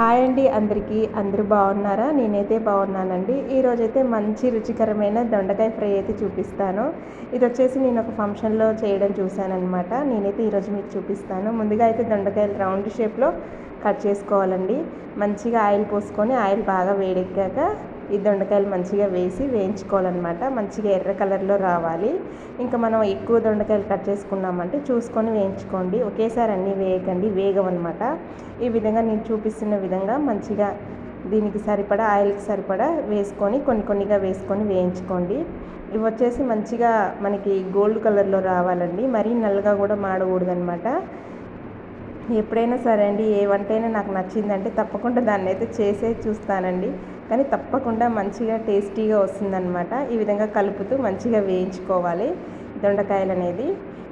Hi అండి అందరికీ. అందరూ బాగున్నారా? నేనైతే బాగున్నానండి. ఈరోజైతే మంచి రుచికరమైన దొండకాయ ఫ్రై అయితే చూపిస్తాను. ఇది వచ్చేసి నేను ఒక ఫంక్షన్లో చేయడం చూశానమాట నేనైతే ఈరోజు మీకు చూపిస్తాను. ముందుగా అయితే దొండకాయలు రౌండ్ షేప్లో కట్ చేసుకోవాలండి. మంచిగా ఆయిల్ పోసుకొని ఆయిల్ బాగా వేడెక్కాక ఈ దొండకాయలు మంచిగా వేసి వేయించుకోవాలన్నమాట. మంచిగా ఎర్ర కలర్లో రావాలి. ఇంకా మనం ఎక్కువ దొండకాయలు కట్ చేసుకున్నామంటే చూసుకొని వేయించుకోండి. ఒకేసారి అన్నీ వేయకండి. వేగమన్నమాట ఈ విధంగా నేను చూపిస్తున్న విధంగా మంచిగా దీనికి సరిపడా ఆయిల్కి సరిపడా వేసుకొని కొన్ని కొన్నిగా వేసుకొని వేయించుకోండి. ఇవి వచ్చేసి మంచిగా మనకి గోల్డ్ కలర్లో రావాలండి. మరీ నల్లగా కూడా మాడకూడదనమాట ఎప్పుడైనా సరే అండి ఏ వంట అయినా నాకు నచ్చిందంటే తప్పకుండా దాన్ని అయితే చేసే చూస్తానండి. కానీ తప్పకుండా మంచిగా టేస్టీగా వస్తుందన్నమాట. ఈ విధంగా కలుపుతూ మంచిగా వేయించుకోవాలి. దొండకాయలు అనేది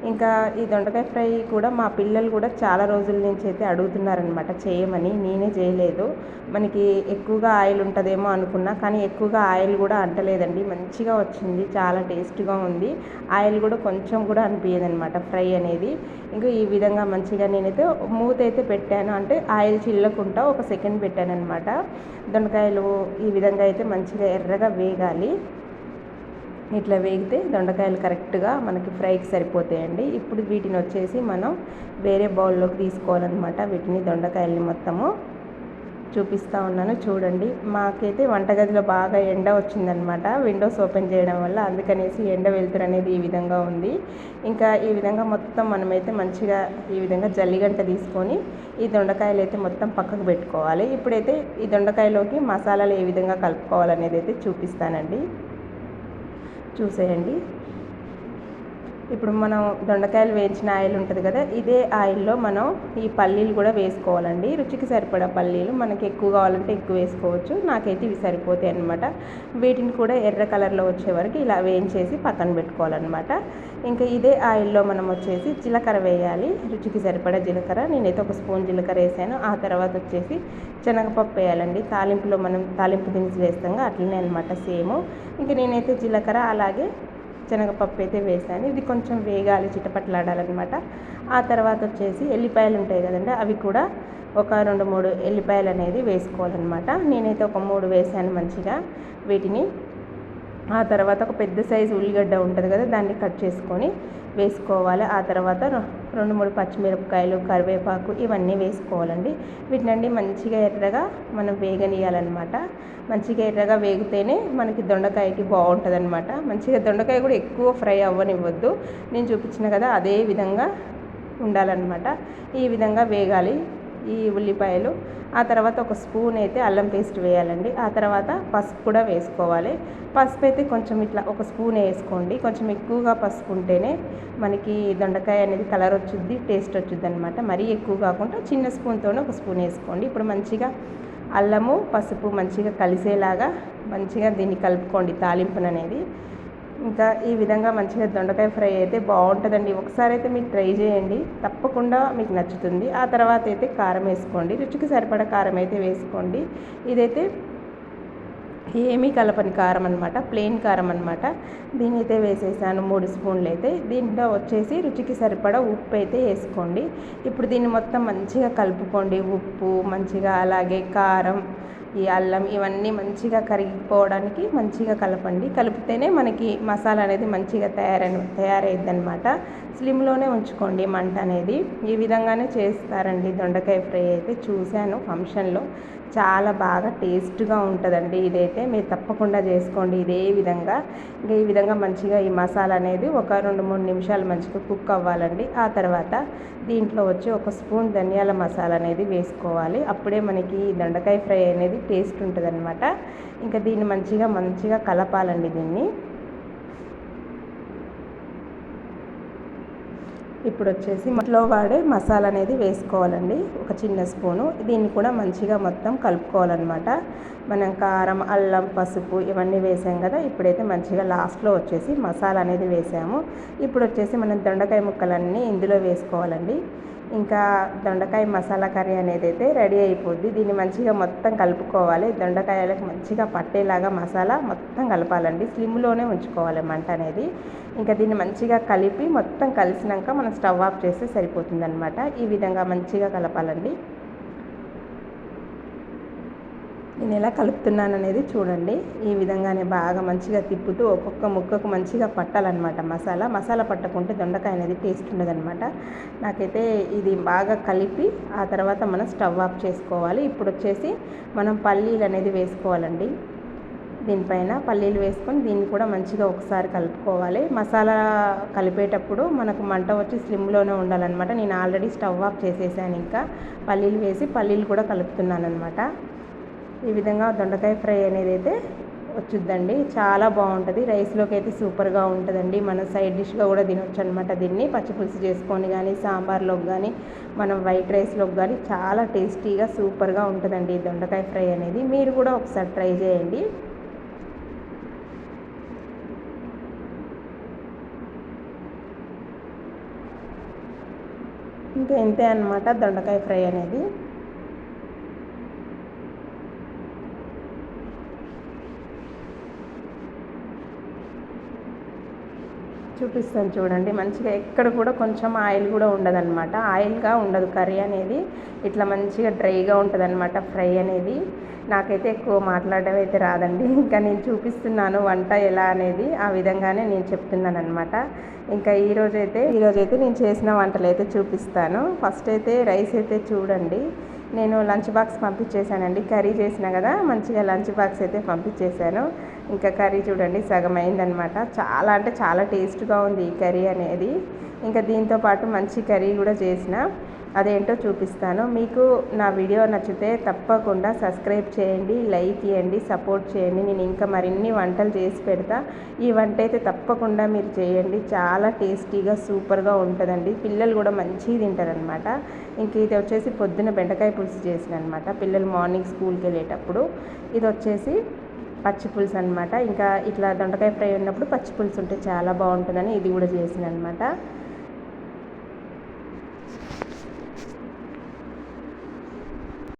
ఇంకా ఈ దొండకాయ ఫ్రై కూడా మా పిల్లలు కూడా చాలా రోజుల నుంచి అయితే అడుగుతున్నారనమాట చేయమని. నేనే చేయలేదు. మనకి ఎక్కువగా ఆయిల్ ఉంటుందేమో అనుకున్నా కానీ ఎక్కువగా ఆయిల్ కూడా అంటలేదండి. మంచిగా వచ్చింది చాలా టేస్ట్గా ఉంది. ఆయిల్ కూడా కొంచెం కూడా అనిపించదనమాట ఫ్రై అనేది. ఇంకా ఈ విధంగా మంచిగా నేనైతే మూత అయితే పెట్టాను. అంటే ఆయిల్ చిల్లకుండా ఒక సెకండ్ పెట్టాను అనమాట దొండకాయలు ఈ విధంగా అయితే మంచిగా ఎర్రగా వేగాలి. ఇట్లా వేగితే దొండకాయలు కరెక్ట్గా మనకి ఫ్రైకి సరిపోతాయండి. ఇప్పుడు వీటిని వచ్చేసి మనం వేరే బౌల్లోకి తీసుకోవాలన్నమాట. వీటిని దొండకాయల్ని మొత్తము చూపిస్తూ ఉన్నాను. చూడండి మాకైతే వంటగదిలో బాగా ఎండ వచ్చిందనమాట విండోస్ ఓపెన్ చేయడం వల్ల అందుకనేసి ఎండ వెలుతురు అనేది ఈ విధంగా ఉంది. ఇంకా ఈ విధంగా మొత్తం మనమైతే మంచిగా ఈ విధంగా జల్లిగంట తీసుకొని ఈ దొండకాయలు అయితే మొత్తం పక్కకు పెట్టుకోవాలి. ఇప్పుడైతే ఈ దొండకాయలోకి మసాలాలు ఏ విధంగా కలుపుకోవాలనేది అయితే చూపిస్తానండి. చూసేయండి. ఇప్పుడు మనం దొండకాయలు వేయించిన ఆయిల్ ఉంటుంది కదా ఇదే ఆయిల్లో మనం ఈ పల్లీలు కూడా వేసుకోవాలండి. రుచికి సరిపడా పల్లీలు మనకి ఎక్కువ కావాలంటే ఎక్కువ వేసుకోవచ్చు నాకైతే ఇవి సరిపోతాయి అనమాట వీటిని కూడా ఎర్ర కలర్లో వచ్చే వరకు ఇలా వేయించేసి పక్కన పెట్టుకోవాలన్నమాట. ఇంకా ఇదే ఆయిల్లో మనం వచ్చేసి జీలకర్ర వేయాలి రుచికి సరిపడా జీలకర్ర. నేనైతే ఒక స్పూన్ జీలకర్ర వేసాను ఆ తర్వాత వచ్చేసి శనగపప్పు వేయాలండి. తాలింపులో మనం తాలింపు దినుసులు వేస్తాం అట్లనే అనమాట సేమ్. ఇంకా నేనైతే జీలకర్ర అలాగే శనగపప్పు అయితే వేసాను. ఇది కొంచెం వేగాలి చిటపట్లాడాలన్నమాట. ఆ తర్వాత వచ్చేసి ఎల్లిపాయలు ఉంటాయి కదండి అవి కూడా ఒక రెండు మూడు ఎల్లిపాయలు అనేది వేసుకోవాలన్నమాట. నేనైతే ఒక మూడు వేసాను మంచిగా వీటిని. ఆ తర్వాత ఒక పెద్ద సైజు ఉల్లిగడ్డ ఉంటుంది కదా దాన్ని కట్ చేసుకొని వేసుకోవాలి. ఆ తర్వాత రెండు మూడు పచ్చిమిరపకాయలు కరివేపాకు ఇవన్నీ వేసుకోవాలండి. వీటినండి మంచిగా ఎర్రగా మనం వేగనియాలన్నమాట మంచిగా ఎర్రగా వేగితేనే మనకి దొండకాయకి బాగుంటుంది అనమాట మంచిగా దొండకాయ కూడా ఎక్కువ ఫ్రై అవ్వనివ్వద్దు. నేను చూపించిన కదా అదే విధంగా ఉండాలన్నమాట. ఈ విధంగా వేగాలి. ఈ ఉల్లిపాయలు. ఆ తర్వాత ఒక స్పూన్ అయితే అల్లం పేస్ట్ వేయాలండి. ఆ తర్వాత పసుపు కూడా వేసుకోవాలి. పసుపు అయితే కొంచెం ఇట్లా ఒక స్పూన్ వేసుకోండి. కొంచెం ఎక్కువగా పసుపు ఉంటేనే మనకి దొండకాయ అనేది కలర్ వచ్చుద్ది టేస్ట్ వచ్చుద్ది అనమాట మరీ ఎక్కువ కాకుండా చిన్న స్పూన్తోనే ఒక స్పూన్ వేసుకోండి. ఇప్పుడు మంచిగా అల్లము పసుపు మంచిగా కలిసేలాగా మంచిగా దీన్ని కలుపుకోండి తాలింపుననేది. ఇంకా ఈ విధంగా మంచిగా దొండకాయ ఫ్రై అయితే బాగుంటుందండి. ఒకసారి అయితే మీరు ట్రై చేయండి. తప్పకుండా మీకు నచ్చుతుంది. ఆ తర్వాత అయితే కారం వేసుకోండి. రుచికి సరిపడా కారం అయితే వేసుకోండి. ఇదైతే ఏమీ కలపని కారం అనమాట ప్లెయిన్ కారం అనమాట దీని అయితే వేసేసాను మూడు స్పూన్లు అయితే. దీంట్లో వచ్చేసి రుచికి సరిపడా ఉప్పు అయితే వేసుకోండి. ఇప్పుడు దీన్ని మొత్తం మంచిగా కలుపుకోండి. ఉప్పు మంచిగా అలాగే కారం ఈ అల్లం ఇవన్నీ మంచిగా కరిగిపోవడానికి మంచిగా కలపండి. కలిపితేనే మనకి మసాలా అనేది మంచిగా తయారై తయారైద్ది అనమాట స్లిమ్లోనే ఉంచుకోండి మంట అనేది. ఈ విధంగానే చేస్తారండి దొండకాయ ఫ్రై అయితే చూశాను ఫంక్షన్లో. చాలా బాగా టేస్ట్గా ఉంటుందండి. ఇదైతే మీరు తప్పకుండా చేసుకోండి. ఇదే విధంగా ఇంకా ఈ విధంగా మంచిగా ఈ మసాలా అనేది ఒక రెండు మూడు నిమిషాలు మంచిగా కుక్ అవ్వాలండి. ఆ తర్వాత దీంట్లో వచ్చి ఒక స్పూన్ ధనియాల మసాలా అనేది వేసుకోవాలి. అప్పుడే మనకి దొండకాయ ఫ్రై అనేది టేస్ట్ ఉంటుంది ఇంకా దీన్ని మంచిగా మంచిగా కలపాలండి దీన్ని. ఇప్పుడు వచ్చేసి ఇంట్లో వాడే మసాలా అనేది వేసుకోవాలండి. ఒక చిన్న స్పూను. దీన్ని కూడా మంచిగా మొత్తం కలుపుకోవాలన్నమాట. మనం కారం అల్లం పసుపు ఇవన్నీ వేసాం కదా ఇప్పుడైతే మంచిగా లాస్ట్లో వచ్చేసి మసాలా అనేది వేసాము. ఇప్పుడు వచ్చేసి మనం దొండకాయ ముక్కలన్నీ ఇందులో వేసుకోవాలండి. ఇంకా దొండకాయ మసాలా కర్రీ అనేది అయితే రెడీ అయిపోద్ది. దీన్ని మంచిగా మొత్తం కలుపుకోవాలి. దొండకాయలకు మంచిగా పట్టేలాగా మసాలా మొత్తం కలపాలండి. స్లిమ్లోనే ఉంచుకోవాలి మంట అనేది. ఇంకా దీన్ని మంచిగా కలిపి మొత్తం కలిసినాక మనం స్టవ్ ఆఫ్ చేస్తే సరిపోతుందనమాట ఈ విధంగా మంచిగా కలపాలండి. నేను ఎలా కలుపుతున్నాను అనేది చూడండి. ఈ విధంగానే బాగా మంచిగా తిప్పుతూ ఒక్కొక్క ముక్కకు మంచిగా పట్టాలన్నమాట. మసాలా మసాలా పట్టకుంటే దొండకాయ అనేది టేస్ట్ ఉండదన్నమాట. నాకైతే ఇది బాగా కలిపి ఆ తర్వాత మనం స్టవ్ ఆఫ్ చేసుకోవాలి. ఇప్పుడు వచ్చేసి మనం పల్లీలు అనేది వేసుకోవాలండి. దీనిపైన పల్లీలు వేసుకొని దీన్ని కూడా మంచిగా ఒకసారి కలుపుకోవాలి. మసాలా కలిపేటప్పుడు మనకు మంట వచ్చి స్లిమ్లోనే ఉండాలన్నమాట. నేను ఆల్రెడీ స్టవ్ ఆఫ్ చేసేసాను ఇంకా. పల్లీలు వేసి పల్లీలు కూడా కలుపుతున్నాను అనమాట ఈ విధంగా దొండకాయ ఫ్రై అనేది అయితే వచ్చుద్దండి. చాలా బాగుంటుంది. రైస్లోకి అయితే సూపర్గా ఉంటుందండి. మనం సైడ్ డిష్గా కూడా తినొచ్చు అనమాట దీన్ని. పచ్చిపులుసు చేసుకొని కానీ సాంబార్లోకి కానీ మనం వైట్ రైస్లోకి కానీ చాలా టేస్టీగా సూపర్గా ఉంటుందండి ఈ దొండకాయ ఫ్రై అనేది. మీరు కూడా ఒకసారి ట్రై చేయండి. ఇంకా ఇంతే అనమాట దొండకాయ ఫ్రై అనేది. చూపిస్తాను చూడండి. మంచిగా ఎక్కడ కూడా కొంచెం ఆయిల్ కూడా ఉండదన్నమాట. ఆయిల్గా ఉండదు. కర్రీ అనేది ఇట్లా మంచిగా డ్రైగా ఉంటుందన్నమాట ఫ్రై అనేది. నాకైతే ఎక్కువ మాట్లాడడం అయితే రాదండి. ఇంకా నేను చూపిస్తున్నాను వంట ఎలా అనేది. ఆ విధంగానే నేను చెప్తున్నాను అనమాట ఇంకా ఈరోజైతే ఈరోజైతే నేను చేసిన వంటలు అయితే చూపిస్తాను. ఫస్ట్ అయితే రైస్ అయితే చూడండి. నేను లంచ్ బాక్స్ పంపించేశానండి. కర్రీ చేసిన కదా మంచిగా లంచ్ బాక్స్ అయితే పంపించేశాను. ఇంకా కర్రీ చూడండి సగం అయిందనమాట. చాలా అంటే చాలా టేస్ట్గా ఉంది ఈ కర్రీ అనేది. ఇంకా దీంతో పాటు మంచి కర్రీ కూడా చేసిన. అదేంటో చూపిస్తాను. మీకు నా వీడియో నచ్చితే తప్పకుండా సబ్స్క్రైబ్ చేయండి లైక్ ఇవ్వండి సపోర్ట్ చేయండి. నేను ఇంకా మరిన్ని వంటలు చేసి పెడతా. ఈ వంట అయితే తప్పకుండా మీరు చేయండి. చాలా టేస్టీగా సూపర్గా ఉంటుందండి. పిల్లలు కూడా మంచిగా తింటారనమాట. ఇంక ఇది వచ్చేసి పొద్దున బెండకాయ పులుసు చేసిన అనమాట పిల్లలు మార్నింగ్ స్కూల్కి వెళ్ళేటప్పుడు. ఇది వచ్చేసి పచ్చి పులుసు అనమాట ఇంకా ఇట్లా దొండకాయ ఫ్రై ఉన్నప్పుడు పచ్చి పులుసు ఉంటే చాలా బాగుంటుందని ఇది కూడా చేసిన అనమాట